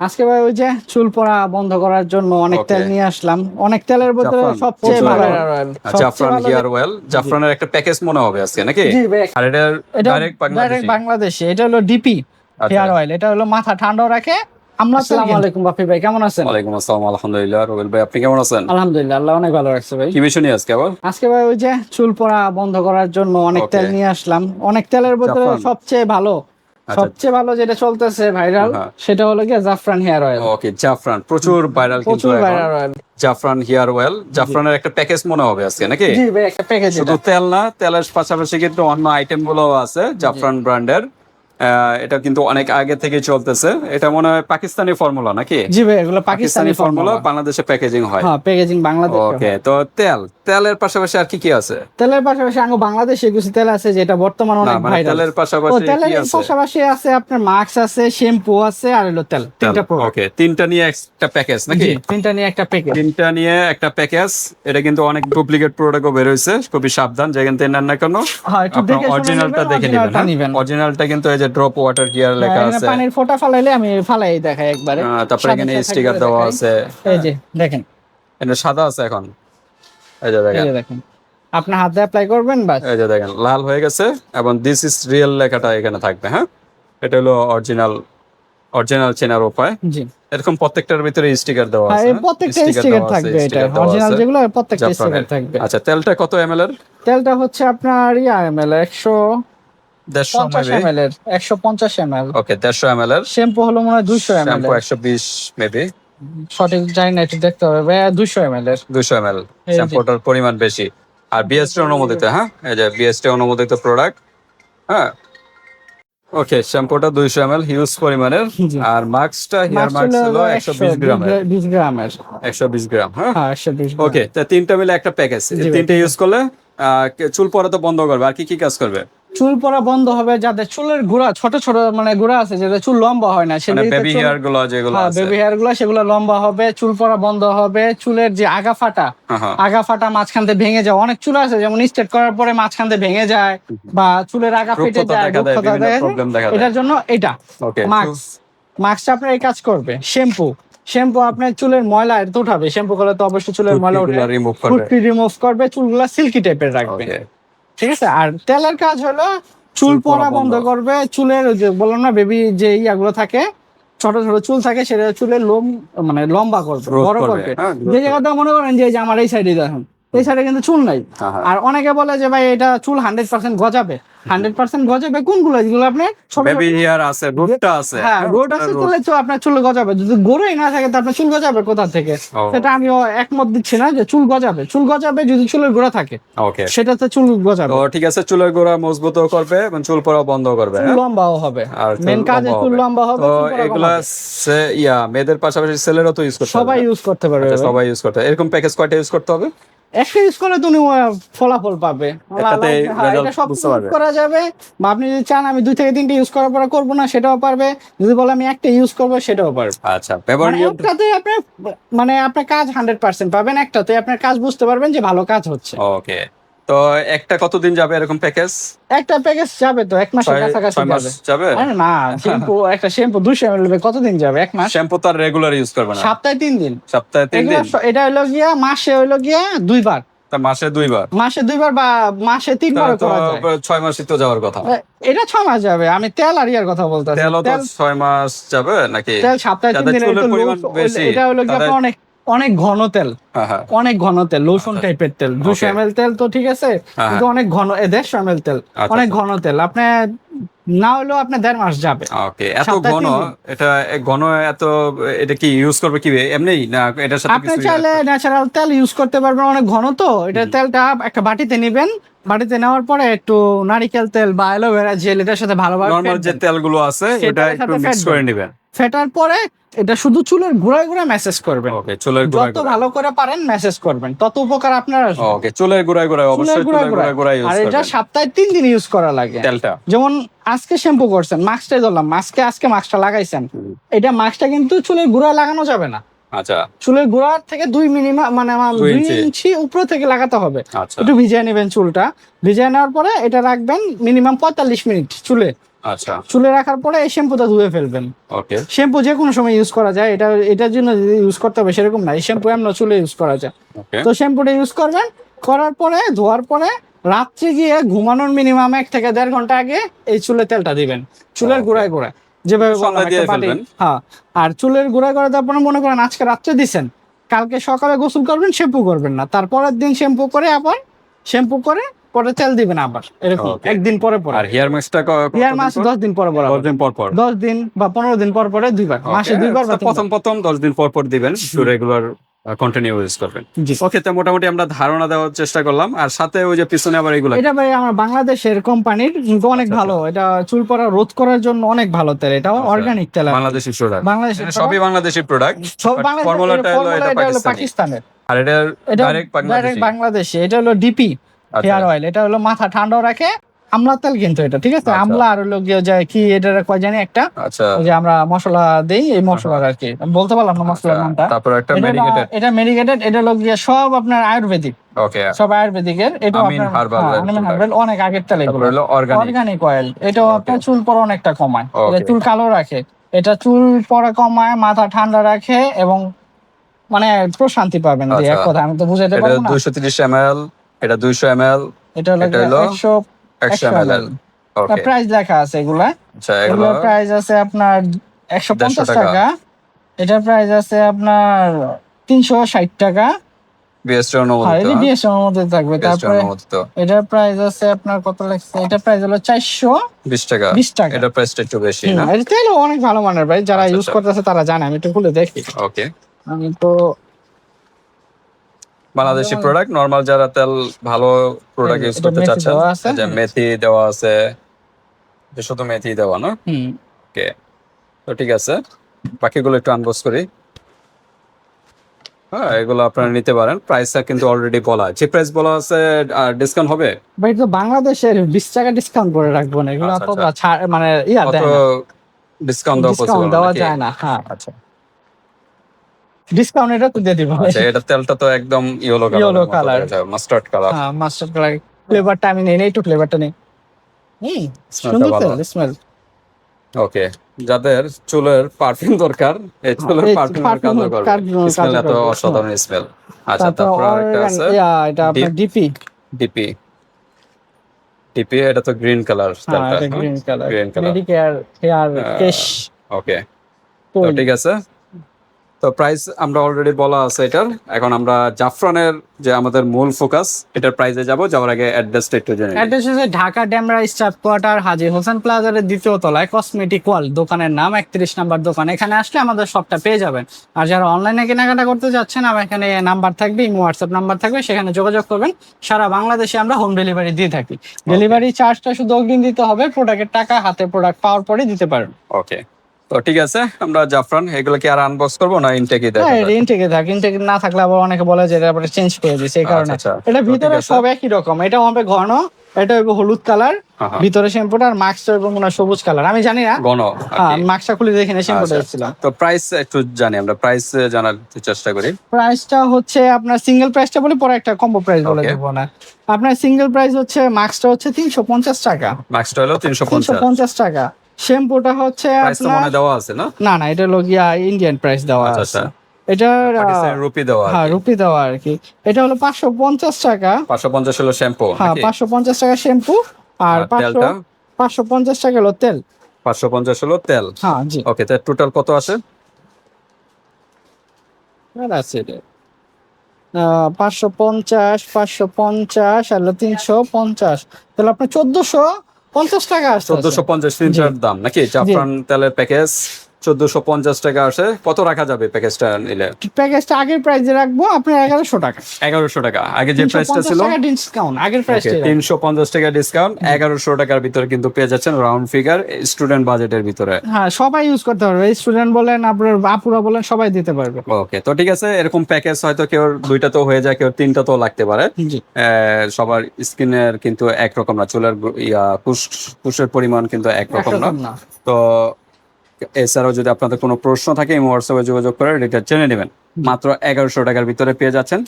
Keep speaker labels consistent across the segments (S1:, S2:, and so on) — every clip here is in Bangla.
S1: আজকে ভাই ওই যে চুল পড়া বন্ধ করার জন্য অনেক তেল নিয়ে আসলাম। অনেক তেলের
S2: জাফরান,
S1: সবচেয়ে ভালো।
S2: ভালো। জাফরান হেয়ার অয়েল জাফরানের একটা প্যাকেজ মনে হবে আজকে নাকি?
S1: জি ভাই।
S2: আর
S1: এটা
S2: ডাইরেক্ট বাংলাদেশি?
S1: বাংলাদেশে। এটা হলো ডিপি
S2: আচ্ছা।
S1: হেয়ার অয়েল এটা হলো মাথা ঠান্ডা রাখে। আমরা আসসালামু আলাইকুম বাপি ভাই কেমন আছেন?
S2: ওয়ালাইকুম আসসালাম আলহামদুলিল্লাহ রবিল ভাই আপনি কেমন আছেন?
S1: আলহামদুলিল্লাহ আল্লাহ অনেক ভালো রাখছে ভাই।
S2: কি বিষয় নিয়ে আজকে আবার?
S1: আজকে ভাই ওই যে চুল পড়া বন্ধ করার জন্য অনেক তেল নিয়ে আসলাম। অনেক তেলের
S2: জাফরান।
S1: সবচেয়ে ভালো
S2: আচ্ছা।
S1: সবচেয়ে ভালো যেটা চলতেছে ভাইরাল
S2: হ্যাঁ।
S1: সেটা হলো গিয়ে জাফরান হেয়ার অয়েল।
S2: ওকে জাফরান। প্রচুর ভাইরাল কিন্তু
S1: প্রচুর viral oil.
S2: Jafran hair oil. জাফরানের একটা প্যাকেজ মনে হবে আজকে নাকি?
S1: জি ভাই একটা প্যাকেজ
S2: শুধু তেল না তেলের পাশাপাশি কিন্তু অন্য আইটেমগুলো আছে জাফরান ব্র্যান্ডের। এটা কিন্তু অনেক আগে থেকে চলতেছে। এটা মনে হয় পাকিস্তানি ফর্মুলা নাকি?
S1: জি ভাই এগুলো
S2: পাকিস্তানি ফর্মুলা বাংলাদেশে প্যাকেজিং হয়।
S1: হ্যাঁ প্যাকেজিং বাংলাদেশ
S2: ওকে তো তেল তেলের পাশাপাশি আর কি কি আছে?
S1: তেলের পাশাপাশি আঙ্গ বাংলাদেশে কিছু তেল আছে যেটা বর্তমানে অনেক
S2: মানে
S1: ভাইরাল
S2: তেলের পাশাপাশি
S1: তেলের
S2: কি আছে?
S1: পাশাপাশি আছে আপনার মাস্ক আছে শ্যাম্পু আছে আর হলো তেল তিনটা
S2: ওকে তিনটা নিয়ে একটা প্যাকেজ নাকি?
S1: তিনটা নিয়ে একটা প্যাকেজ
S2: তিনটা নিয়ে একটা প্যাকেজ এটা কিন্তু অনেক ডুপ্লিকেট প্রোডাক্টও বের হয়েছে খুবই সাবধান যেখান থেকে নেন না কেন
S1: হ্যাঁ একটু দেখে
S2: অরিজিনালটা দেখে নেবেন
S1: নিবেন।
S2: অরিজিনালটা কিন্তু এই যে ড্রপ ওয়াটার গিয়ার লেখা
S1: হ্যাঁ, এখানে
S2: আছে।
S1: পানির ফোঁটা ফালাইলে আমি ফালাই দেখাই একবারে।
S2: আহ, তারপরে এখানে স্টিকার
S1: করে
S2: দেওয়া আছে।
S1: এই যে দেখেন।
S2: এটা সাদা আছে এখন। এই যে দেখেন।
S1: আপনি হাতে অ্যাপ্লাই করবেন বাস।
S2: এই যে দেখেন লাল হয়ে গেছে এবং দিস ইজ রিয়েল লেখাটা এখানে থাকবে হ্যাঁ? এটা হলো অরিজিনাল অরিজিনাল চেনার উপায়।
S1: জি।
S2: এরকম প্রত্যেকটার ভিতরে স্টিকার দেওয়া
S1: হ্যাঁ
S2: আছে
S1: এই প্রত্যেকটা স্টিকার থাকবে এটা। অরিজিনাল যেগুলো প্রত্যেকটা স্টিকার থাকবে।
S2: আচ্ছা তেলটা কত এমএল এর?
S1: তেলটা হচ্ছে আপনার ইয়া এমএল একশো
S2: দেড়শো
S1: এমএল এর একশো পঞ্চাশ এমএল
S2: ওকে দেড়শো এমএল এর
S1: শ্যাম্পু হলো মনে হয় দুশো এমএল
S2: শ্যাম্পু একশো বিশ মেবি
S1: সঠিক জানি না একটু দেখতে হবে। ভাই দুশো এমএল এর
S2: দুশো এমএল শ্যাম্পুটার পরিমাণ বেশি। আর বিএসটি অনুমোদিত হ্যাঁ? এই যে বিএসটি অনুমোদিত প্রোডাক্ট হ্যাঁ? ওকে শ্যাম্পুটা দুইশো এমএল হিউজ পরিমাণের। আর মাস্কটা হেয়ার মাস্ক হলো একশো বিশ গ্রামের
S1: বিশ গ্রামের
S2: একশো বিশ গ্রাম হ্যাঁ?
S1: হ্যাঁ গ্রাম।
S2: ওকে তা তিনটা মিলে একটা প্যাকেজ। তিনটা ইউজ করলে চুল পড়া তো বন্ধ করবে। আর কি কি কাজ করবে?
S1: চুল পড়া বন্ধ হবে যাদের চুলের গুড়া ছোট ছোট মানে গুড়া আছে যাদের চুল লম্বা হয় না
S2: মানে বেবি হেয়ারগুলো যেগুলো
S1: হ্যাঁ
S2: আছে।
S1: বেবি হেয়ারগুলো সেগুলো লম্বা হবে চুল পড়া বন্ধ হবে চুলের যে আগা ফাটা
S2: হ্যাঁ, হ্যাঁ।
S1: আগা ফাটা মাঝখান থেকে ভেঙে যায়। অনেক চুল আছে যেমন স্ট্রেট করার পরে মাঝখান থেকে ভেঙে যায় বা চুলের আগা ফেটে যায়। এটার জন্য এটা মাস্ক মাস্কটা আপনার এই কাজ করবে শ্যাম্পু শ্যাম্পু আপনার চুলের ময়লা তো উঠাবে শ্যাম্পু করলে তো অবশ্যই চুলের ময়লা উঠে
S2: রিমুভ করবে।
S1: রিমুভ করবে চুলগুলা সিল্কি টাইপের রাখবে। ঠিক আছে? আর তেলের কাজ হলো চুল পড়া বন্ধ করবে। চুলের বললাম না বেবি যে ইয়াগুলো থাকে ছোট ছোট চুল থাকে সেটা চুলের লোম মানে লম্বা করবে বড়
S2: করবে, হ্যাঁ,
S1: যে জায়গাটা মনে করেন যে আমার এই সাইডে দেখেন। সাইডে কিন্তু চুল নাই। আর অনেকে বলে যে ভাই এটা চুল হান্ড্রেড পার্সেন্ট গজাবে। হান্ড্রেড পার্সেন্ট গজাবে কোনগুলো যেগুলো আপনি
S2: আছে রুটটা আছে।
S1: হ্যাঁ রোড আছে তাহলে তো আপনার চুল গজাবে। যদি গোড়াই না থাকে তো আপনার চুল গজাবে কোথা থেকে? সেটা আমিও একমত দিচ্ছি না যে চুল গজাবে। চুল গজাবে যদি চুলের গোড়া থাকে।
S2: ওকে।
S1: সেটাতে চুল গজাবে।
S2: তো ঠিক আছে চুলের গোড়া মজবুত করবে এবং চুল পড়া বন্ধ করবে
S1: চুল
S2: হ্যাঁ?
S1: লম্বাও হবে।
S2: আর
S1: মেন কাজে চুল লম্বা হবে
S2: তো এগুলা সে- ইয়া মেয়েদের পাশাপাশি ছেলেরও তো ইউজ করতে
S1: সবাই ইউজ করতে পারবে
S2: আচ্ছা, সবাই ইউজ করতে এরকম প্যাকেজ কয়টা ইউজ করতে হবে?
S1: একটা ইউজ করলে তুমি ফলাফল পাবে। হ্যাঁ, সব। করা যাবে। বা আপনি যদি চান আমি দুই থেকে তিনটে ইউজ করার পরে করব না সেটাও পারবে। যদি বলে আমি একটা ইউজ করব সেটাও পারবে।
S2: আচ্ছা
S1: মানে একটাতে আপনি মানে আপনার কাজ হান্ড্রেড পার্সেন্ট পাবেন একটাতে আপনার কাজ বুঝতে পারবেন যে ভালো কাজ হচ্ছে।
S2: ওকে তো একটা কতদিন যাবে এরকম প্যাকেজ
S1: একটা প্যাকেজ যাবে তো এক মাসের
S2: ছয়
S1: কাছাকাছি যাবে।
S2: যাবে?
S1: না শ্যাম্পু একটা শ্যাম্পু দুশো এমএল কতদিন যাবে? এক মাস?
S2: শ্যাম্পু তার রেগুলার ইউজ করবে না।
S1: সপ্তাহে তিন দিন।
S2: সপ্তাহে তিন দিন?
S1: এটা হলো গিয়া মাসে হলো গিয়া দুইবার।
S2: তা মাসে দুইবার?
S1: মাসে দুইবার বা মাসে তিনবার করা যায়।
S2: ছয় মাসই তো যাওয়ার কথা।
S1: এটা ছ মাস যাবে আমি তেল আর ইয়ার কথা
S2: তো
S1: তেল
S2: ছয় মাস যাবে নাকি?
S1: তেল সপ্তাহে তিন দিন এটা হলো গিয়ে অনেক অনেক ঘন তেল।
S2: হ্যাঁ হ্যাঁ।
S1: অনেক ঘন তেল লোশন টাইপের তেল। দুশো. এমএল তেল তো ঠিক আছে
S2: হ্যাঁ,
S1: কিন্তু অনেক ঘন এ দেড়শো এমএল তেল।
S2: আচ্ছা,
S1: অনেক ঘন তেল। আপনি না হলেও আপনার দেড় মাস যাবে।
S2: ওকে এত ঘন এটা ঘন এত এটা কি ইউজ করবে কি? এমনি না এটার সাথে
S1: আপনি চাইলে ন্যাচারাল তেল ইউজ করতে পারবেন অনেক ঘন তো। এটা তেলটা একটা বাটিতে নেবেন। বাটিতে নেওয়ার পরে একটু নারিকেল তেল বা অ্যালোভেরা জেল এটার সাথে ভালোভাবে
S2: নরমাল যে তেলগুলো আছে এটা একটু মিক্স করে নেবেন।
S1: ফেটার পরে এটা শুধু চুলের ঘুরায় ঘুরায় মেসেজ করবেন।
S2: ওকে চুলের গোড়ায়
S1: যত ভালো করে পারেন মেসেজ করবেন। তত উপকার আপনার আসবে।
S2: ওকে চুলের গোড়ায় গোড়ায় অবশ্যই
S1: চুলের গোড়ায়
S2: গোড়ায় গোড়ায়
S1: আর এটা সপ্তাহে তিন দিন ইউজ করা লাগে।
S2: তেলটা।
S1: যেমন আজকে শ্যাম্পু করছেন মাস্কটাই ধরলাম। মাস্কে আজকে মাস্কটা লাগাইছেন। এটা মাস্কটা কিন্তু চুলের গুঁড়া লাগানো যাবে না।
S2: আচ্ছা।
S1: চুলের গোড়ার থেকে দুই মিনিমাম মানে আমার
S2: দুই। ইঞ্চি
S1: উপরে থেকে লাগাতে হবে।
S2: আচ্ছা।
S1: একটু ভিজিয়ে নেবেন চুলটা। ভিজিয়ে নেওয়ার পরে এটা রাখবেন মিনিমাম পঁয়তাল্লিশ মিনিট চুলে।
S2: আচ্ছা।
S1: চুলে রাখার পরে এই শ্যাম্পুটা ধুয়ে ফেলবেন।
S2: ওকে।
S1: শ্যাম্পু যে কোনো সময় ইউজ করা যায় এটা এটার জন্য ইউজ করতে হবে সেরকম না এই শ্যাম্পু এমন চুলে ইউজ করা যায়। তো শ্যাম্পুটা ইউজ করবেন করার পরে ধোয়ার পরে রাত্রে গিয়ে ঘুমানোর মিনিমাম এক থেকে দেড় ঘণ্টা আগে এই চুলে তেলটা দিবেন চুলের. গোড়ায় গোড়ায়। যেভাবে। হ্যাঁ আর চুলের গোড়ায় গোড়ায় তারপরে মনে করেন আজকে রাত্রে দিছেন কালকে সকালে গোসল করবেন শ্যাম্পু করবেন না। তারপরের দিন শ্যাম্পু করে আবার শ্যাম্পু করে পরে তেল দিবেন আবার এরকম। একদিন পরে পরে।
S2: আর হেয়ার ম্যাক্সটা
S1: হেয়ার মাস দশ দিন পরে পরে
S2: দশ দিন পর পর।
S1: দশ দিন বা পনেরো দিন পর পরে দুইবার। মাসে দুইবার
S2: প্রথম প্রথম দশ দিন পর পর দিবেন রেগুলার কন্টিনিউ ইউজ করবেন। ওকে তো মোটামুটি আমরা ধারণা দেওয়ার চেষ্টা করলাম। আর সাথে ওই যে পিছনে আবার এগুলো
S1: এটা ভাই আমার বাংলাদেশের কোম্পানির অনেক
S2: আচ্ছা,
S1: ভালো। এটা চুল পড়া রোধ করার জন্য অনেক ভালো তেল। এটা
S2: আচ্ছা।
S1: অর্গানিক তেল আর কি।
S2: বাংলাদেশি প্রোডাক্ট
S1: বাংলাদেশের
S2: সবই বাংলাদেশি প্রোডাক্ট
S1: সব
S2: ফর্মুলাটা হলো এটা।
S1: পাকিস্তানের।
S2: আর এটা ডাইরেক্ট বাংলাদেশি।
S1: এটা হলো ডিপি
S2: আচ্ছা,
S1: হেয়ার অয়েল এটা হলো মাথা ঠান্ডাও রাখে আমলা তেল কিন্তু এটা ঠিক আছে?
S2: আচ্ছা।
S1: আমলা আর হলো গিয়ে যায় কি এটা কয় জানি একটা?
S2: আচ্ছা।
S1: যে আমরা মশলা দেই এই মশলার আর কি। বলতে পারলাম না মশলার নামটা।
S2: তারপর একটা মেডিকেটেড
S1: এটা মেডিকেটেড এটা হলো গিয়ে সব আপনার আয়ুর্বেদিক।
S2: ওকে
S1: সব আয়ুর্বেদিকের এটা
S2: আমিন এর product।
S1: হার্বাল অনেক আগের তেল এগুলো।
S2: হলো অর্গানিক
S1: অয়েল এটাও আপনার চুল পড়া অনেকটা কমায়। এটা চুল কালো রাখে। এটা চুল পড়া কমায় মাথা ঠান্ডা রাখে এবং মানে প্রশান্তি পাবেন। যে এক
S2: আচ্ছা।
S1: কথা আমি তো বুঝাইতে পারব না।
S2: দুইশো তিরিশ এম এল এটা দুইশো এম এল
S1: এটা হলো
S2: এটা হলো
S1: একশো
S2: একশো এম এল ওকে
S1: প্রাইস লেখা আছে এগুলা।
S2: আচ্ছা এগুলো
S1: প্রাইস আছে আপনার একশো পঞ্চাশ
S2: টাকা।
S1: টাকা। এটার প্রাইস আছে আপনার তিনশো ষাট টাকা।
S2: বিএসটি
S1: হ্যাঁ
S2: অনুমোদিত।
S1: এটা বিএস মধ্যে থাকবে। তারপরে
S2: অনুমোদিত।
S1: প্রাইস আছে আপনার কত লাগছে? এটা প্রাইস হলো
S2: টাকা।
S1: বিশ টাকা।
S2: এটা প্রাইসটা একটু বেশি না?
S1: এটা তেলও অনেক ভালো মানের ভাই। যারা
S2: আচ্ছা,
S1: ইউজ
S2: আচ্ছা।
S1: করতেছে তারা জানে আমি একটু খুলে দেখি।
S2: ওকে
S1: আমি তো
S2: বাংলাদেশি প্রোডাক্ট নরমাল যারা তেল ভালো প্রোডাক্ট ইউজ করতে চাচ্ছেন যে মেথি দেওয়া আছে শুধু মেথি দেওয়া না?
S1: হুম।
S2: ওকে তো ঠিক আছে বাকিগুলো একটু আনবক্স করি। হ্যাঁ এগুলো আপনারা নিতে পারেন। প্রাইসটা কিন্তু অলরেডি বলা যে প্রাইস বলা আছে আর ডিসকাউন্ট হবে?
S1: ভাই তো বাংলাদেশের বিশ টাকা ডিসকাউন্ট করে রাখব না। এগুলো
S2: আচ্ছা,
S1: তো
S2: আচ্ছা।
S1: মানে ইয়া
S2: কত
S1: দেয় না।
S2: ডিসকাউন্ট দেওয়া
S1: ডিসকাউন্ট
S2: পসিবল
S1: দেওয়া যায় না হ্যাঁ।
S2: আচ্ছা।
S1: ডিসকাউন্ট এটা তো দিয়ে দিব।
S2: আচ্ছা এটা তেলটা তো একদম yellow
S1: Yellow
S2: colour mustard colour
S1: হ্যাঁ মাস্টার কালার ফ্লেভারটা আমি নেই একটু ফ্লেভারটা নেই। হুম সুন্দর তেল স্মেল
S2: ওকে যাদের চুলের পারফিউম দরকার এই চুলের
S1: এই
S2: পারফিউমের করবে স্মেল এত অসাধারণ স্মেল আচ্ছা
S1: তারপর
S2: তারপর আরেকটা আছে।
S1: ইয়া এটা আপনার ডিপি
S2: ডিপি ডিপি এটা তো গ্রিন কালার
S1: হ্যাঁ green colour
S2: green colour
S1: Medicare hair কেশ
S2: ওকে তো ঠিক আছে। তো প্রাইস আমরা অলরেডি বলা আছে এটার। এখন আমরা জাফরানের যে আমাদের মূল ফোকাস এটার প্রাইসে যাব। যাওয়ার আগে অ্যাড্রেসটা একটু জেনে।
S1: অ্যাড্রেস হচ্ছে ঢাকা ড্যামরা স্টাফ কোয়ার্টার হাজি হোসেন প্লাজারের দ্বিতীয় তলায় কসমেটিক ওয়াল দোকানের নাম একত্রিশ নাম্বার দোকান। এখানে আসলে আমাদের সবটা পেয়ে যাবেন। আর যারা অনলাইনে কেনাকাটা করতে যাচ্ছেন আমার এখানে নাম্বার থাকবে ইমো হোয়াটসঅ্যাপ নাম্বার থাকবে সেখানে যোগাযোগ করবেন। সারা বাংলাদেশে আমরা হোম ডেলিভারি দিয়ে থাকি। ডেলিভারি চার্জটা শুধু অগ্রিম দিতে হবে প্রোডাক্টের টাকা হাতে প্রোডাক্ট পাওয়ার পরে দিতে পারেন
S2: ওকে তো ঠিক আছে আমরা জাফরান এগুলো কি আর আনবক্স করব না ইনটেকই দেখা
S1: হ্যাঁ ইনটেকে থাকে ইনটেক না থাকলে আবার অনেকে বলে যে এটা আবার চেঞ্জ করে দিচ্ছে এই কারণে।
S2: আচ্ছা,
S1: এটা ভিতরে সব একই রকম এটা হবে ঘন এটা হবে হলুদ কালার
S2: হ্যাঁ, হ্যাঁ।
S1: ভিতরে শ্যাম্পুটা আর মাস্কটা হবে মনে সবুজ কালার আমি জানি না।
S2: আর
S1: হ্যাঁ মাস্কটা খুলে দেখে নিয়ে শ্যাম্পুটা
S2: আচ্ছা,
S1: এসেছিলাম।
S2: তো প্রাইস একটু জানি আমরা প্রাইস জানার চেষ্টা করি।
S1: প্রাইসটা হচ্ছে আপনার সিঙ্গেল প্রাইসটা বলে পরে একটা কম্বো প্রাইস বলে. দেবো না। আপনার সিঙ্গেল প্রাইস হচ্ছে মাস্কটা হচ্ছে তিনশো পঞ্চাশ টাকা।
S2: ম্যাক্সটা হলো তিনশো
S1: তিনশো
S2: পঞ্চাশ
S1: পঞ্চাশ টাকা। শ্যাম্পুটা হচ্ছে আপনার
S2: মনে দেওয়া আছে না?
S1: না না এটা হলো গিয়া ইন্ডিয়ান প্রাইস দেওয়া
S2: আচ্ছা,
S1: আছে।
S2: আচ্ছা।
S1: আহ,
S2: পাকিস্তানি রুপি দেওয়া
S1: হ্যাঁ রুপি দেওয়া আর কি। এটা হলো পাঁচশো পঞ্চাশ টাকা।
S2: পাঁচশো পঞ্চাশ হলো শ্যাম্পু
S1: হ্যাঁ পাঁচশো পঞ্চাশ টাকা শ্যাম্পু। আর পাঁচশো পাঁচশো পঞ্চাশ টাকা হলো তেল।
S2: পাঁচশো পঞ্চাশ হলো তেল।
S1: হ্যাঁ জি।
S2: ওকে তো টোটাল কত আসে
S1: আছে পাঁচশো পঞ্চাশ পাঁচশো পঞ্চাশ আর তিনশো পঞ্চাশ। তাহলে আপনার চোদ্দশো পঞ্চাশ টাকা আসছে
S2: চোদ্দশো পঞ্চাশ লিটার দাম। নাকি জাফরান তেলের প্যাকেজ চোদ্দশো পঞ্চাশ টাকা আসে। কত রাখা যাবে প্যাকেজটা নিলে?
S1: প্যাকেজটা আগের প্রাইসে রাখব আপনার এগারোশো টাকা।
S2: এগারোশো টাকা। আগে যে প্রাইসটা ছিল
S1: ডিসকাউন্ট আগের
S2: তিনশো পঞ্চাশ টাকা ডিসকাউন্ট এগারোশো টাকার ভিতরে কিন্তু পেয়ে যাচ্ছেন রাউন্ড ফিগার স্টুডেন্ট বাজেটের ভিতরে।
S1: হ্যাঁ সবাই ইউজ করতে পারবে। স্টুডেন্ট বলেন আপনার আপুরা বলেন সবাই দিতে পারবে।
S2: ওকে তো ঠিক আছে এরকম প্যাকেজ হয়তো কেউ দুইটা তো হয়ে যায় কেউ তিনটা তো লাগতে পারে। সবার স্কিনের কিন্তু একরকম না চুলের ইয়া কুশ কুশের পরিমাণ কিন্তু একরকম না। তো এছাড়াও যদি আপনাদের কোনো প্রশ্ন থাকে এই হোয়াটসঅ্যাপে যোগাযোগ করে এটা জেনে নেবেন। মাত্র এগারোশো টাকার ভিতরে পেয়ে যাচ্ছেন।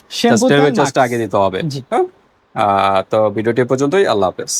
S2: জাস্ট আগে দিতে হবে। হ্যাঁ? তো ভিডিওটি পর্যন্তই আল্লাহ হাফেজ।